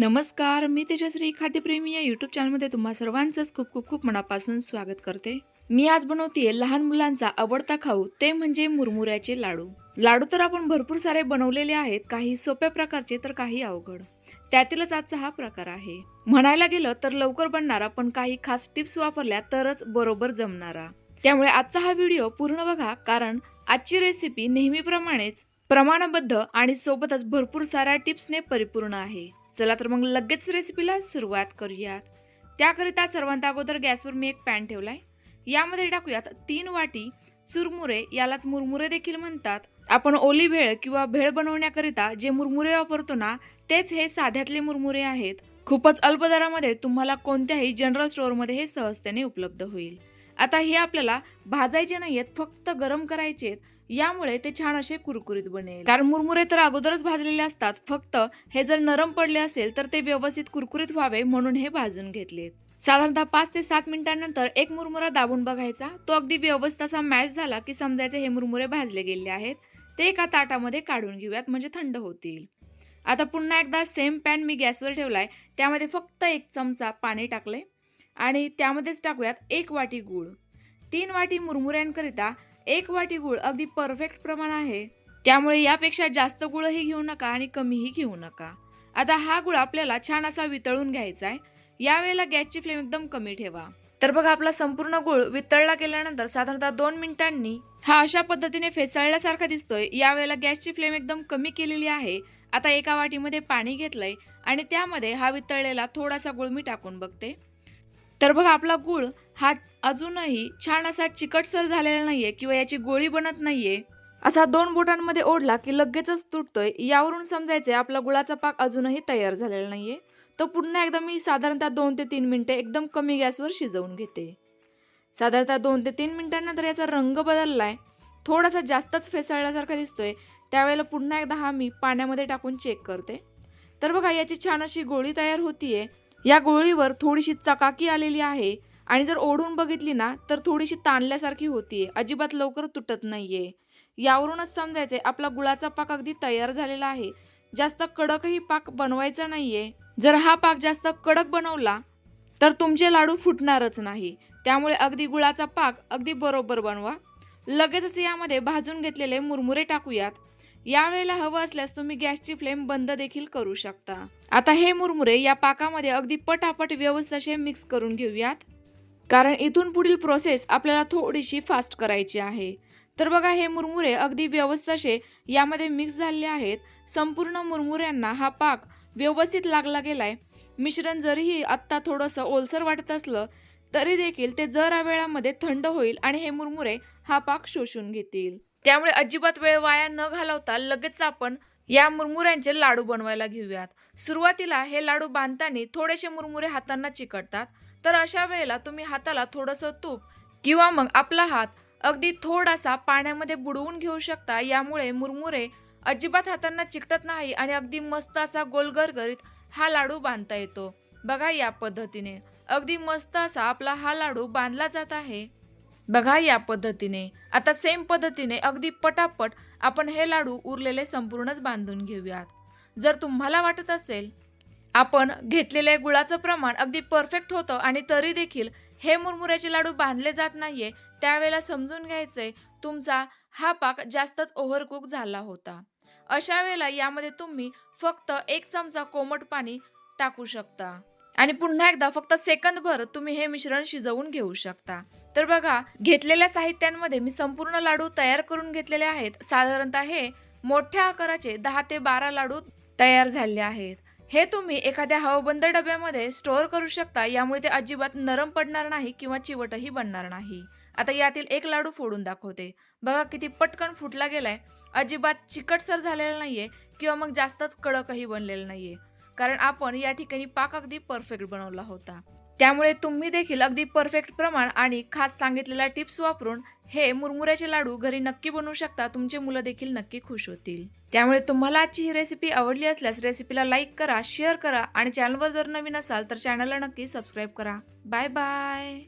नमस्कार मी तेजश्री खाद्यप्रेमी या यूट्यूब चॅनलमध्ये तुम्हा सर्वांचंच खूप खूप खूप मनापासून स्वागत करते. मी आज बनवतेय लहान मुलांचा आवडता खाऊ ते म्हणजे मुरमुऱ्याचे लाडू. लाडू तर आपण भरपूर सारे बनवलेले आहेत काही सोप्या प्रकारचे तर काही अवघड. त्यातीलच आजचा हा प्रकार आहे. म्हणायला गेलं तर लवकर बनणारा पण काही खास टिप्स वापरल्या तरच बरोबर जमणारा. त्यामुळे आजचा हा व्हिडिओ पूर्ण बघा कारण आजची रेसिपी नेहमीप्रमाणेच प्रमाणबद्ध आणि सोबतच भरपूर साऱ्या टिप्सने परिपूर्ण आहे. चला तर मग लगेच रेसिपीला सुरुवात करूयात. त्याकरिता सर्वांत अगोदर गॅसवर मी एक पॅन ठेवला आहे यामध्ये टाकूयात तीन वाटी चुरमुरे यालाच मुरमुरे देखील म्हणतात. आपण ओली भेळ किंवा भेळ बनवण्याकरिता जे मुरमुरे वापरतो ना तेच हे साध्यातले मुरमुरे आहेत. खूपच अल्प दरामध्ये तुम्हाला कोणत्याही जनरल स्टोअरमध्ये हे सहजतेने उपलब्ध होईल. आता हे आपल्याला भाजायचे नाही आहेत फक्त गरम करायचे आहेत यामुळे ते छान असे कुरकुरीत बनेल. कारण मुरमुरे तर अगोदरच भाजलेले असतात. फक्त हे जर नरम पडले असेल तर ते व्यवस्थित कुरकुरीत व्हावे म्हणून हे भाजून घेतलेत साधारणतः पाच ते सात मिनिटांनंतर एक मुरमुरा दाबून बघायचा. तो अगदी व्यवस्थित असा मॅच झाला की समजायचे हे मुरमुरे भाजले गेले आहेत. ते एका ताटामध्ये काढून घेऊयात म्हणजे थंड होतील. आता पुन्हा एकदा सेम पॅन मी गॅसवर ठेवलाय. त्यामध्ये फक्त एक चमचा पाणी टाकले आणि त्यामध्येच टाकूयात एक वाटी गूळ. तीन वाटी मुरमुऱ्यांकरिता एक वाटी गूळ अगदी परफेक्ट प्रमाण आहे. त्यामुळे यापेक्षा जास्त गुळही घेऊ नका आणि कमीही घेऊ नका. आता हा गुळ आपल्याला छान असा वितळून घ्यायचा आहे. यावेळेला गॅसची फ्लेम एकदम कमी ठेवा. तर बघा आपला संपूर्ण गुळ वितळला गेल्यानंतर साधारणतः दोन मिनिटांनी हा अशा पद्धतीने फेसाळल्यासारखा दिसतोय. यावेळेला गॅसची फ्लेम एकदम कमी केलेली आहे. आता एका वाटीमध्ये पाणी घेतलंय आणि त्यामध्ये हा वितळलेला थोडासा गुळ मी टाकून बघते. तर बघा आपला गुळ हा अजूनही छान असा चिकटसर झालेला नाहीये किंवा याची गोळी बनत नाहीये. असा दोन बोटांमध्ये ओढला की लगेचच तुटतोय यावरून समजायचंय आपला गुळाचा पाक अजूनही तयार झालेला नाहीये. तो पुन्हा एकदा मी साधारणतः दोन ते तीन मिनटे एकदम कमी गॅसवर शिजवून घेते. साधारणतः दोन ते तीन मिनिटांनंतर याचा रंग बदललाय. थोडासा जास्तच फेसाळल्यासारखा दिसतोय. त्यावेळेला पुन्हा एकदा हा मी पाण्यामध्ये टाकून चेक करते. तर बघा याची छान अशी गोळी तयार होतीये. या गोळीवर थोडीशी चकाकी आलेली आहे. आणि जर ओढून बघितली ना तर थोडीशी ताणल्यासारखी होतीये. अजिबात लवकर तुटत नाहीये. यावरूनच समजायचंय आपला गुळाचा पाक अगदी तयार झालेला आहे. जास्त कडकही पाक बनवायचा नाहीये. जर हा पाक जास्त कडक बनवला तर तुमचे लाडू फुटणारच नाही. त्यामुळे अगदी गुळाचा पाक अगदी बरोबर बनवा. लगेचच यामध्ये भाजून घेतलेले मुरमुरे टाकूयात. यावेळेला हवं असल्यास तुम्ही गॅसची फ्लेम बंद देखील करू शकता. आता हे मुरमुरे या पाकामध्ये अगदी पटापट व्यवस्थित मिक्स करून घेऊयात. कारण इथून पुढील प्रोसेस आपल्याला थोडीशी फास्ट करायची आहे. तर बघा हे मुरमुरे अगदी व्यवस्थाशे यामध्ये मिक्स झालेले आहेत. संपूर्ण मुरमुऱ्यांना हा पाक व्यवस्थित लागला गेलाय. मिश्रण जरीही आत्ता थोडंसं ओलसर वाटत असलं तरी देखील ते जरा वेळामध्ये थंड होईल आणि हे मुरमुरे हा पाक शोषून घेतील. त्यामुळे अजिबात वेळ वाया न घालवता लगेच आपण या मुरमुऱ्यांचे लाडू बनवायला घेऊयात. सुरुवातीला हे लाडू बांधताना थोडेसे मुरमुरे हातांना चिकटतात. तर अशा वेळेला तुम्ही हाताला थोडंसं तूप किंवा मग आपला हात अगदी थोडासा पाण्यामध्ये बुडवून घेऊ शकता. यामुळे मुरमुरे अजिबात हातांना चिकटत नाही आणि अगदी मस्त असा गोलगरगरीत हा लाडू बांधता येतो. बघा या पद्धतीने. अगदी मस्त असा आपला हा लाडू बांधला जात आहे. बघा या पद्धतीने. आता सेम पद्धतीने अगदी पटापट आपण हे लाडू उरलेले संपूर्णच बांधून घेऊयात. जर तुम्हाला वाटत असेल आपण घेतलेल्या गुळाचं प्रमाण अगदी परफेक्ट होतं आणि तरी देखील हे मुरमुऱ्याचे लाडू बांधले जात नाहीये त्यावेळेला समजून घ्यायचंय तुमचा हा पाक जास्तच ओव्हरकुक झाला होता. अशा वेळेला यामध्ये तुम्ही फक्त एक चमचा कोमट पाणी टाकू शकता. आणि पुन्हा एकदा फक्त सेकंदभर तुम्ही हे मिश्रण शिजवून घेऊ शकता. तर बघा घेतलेल्या साहित्यांमध्ये मी संपूर्ण लाडू तयार करून घेतलेले आहेत. साधारणतः हे मोठ्या आकाराचे दहा ते बारा लाडू तयार झाले आहेत. हे तुम्ही एखाद्या हवाबंद डब्यामध्ये स्टोअर करू शकता. यामुळे ते अजिबात नरम पडणार नाही किंवा चिवटही बनणार नाही. आता यातील एक लाडू फोडून दाखवते. बघा किती पटकन फुटला गेलाय. अजिबात चिकटसर झालेला नाहीये किंवा मग जास्तच कडकही बनलेलं नाहीये. कारण आपण या ठिकाणी पाक अगदी परफेक्ट बनवला होता. त्यामुळे तुम्ही देखील अगदी परफेक्ट प्रमाण आणि खास सांगितलेल्या टिप्स वापरून हे मुरमुऱ्याचे लाडू घरी नक्की बनवू शकता. तुमचे मुलं देखील नक्की खुश होतील. त्यामुळे तुम्हाला आजची ही रेसिपी आवडली असल्यास रेसिपीला लाईक करा शेअर करा आणि चॅनलवर जर नवीन असाल तर चॅनलला नक्की सबस्क्राईब करा. Bye bye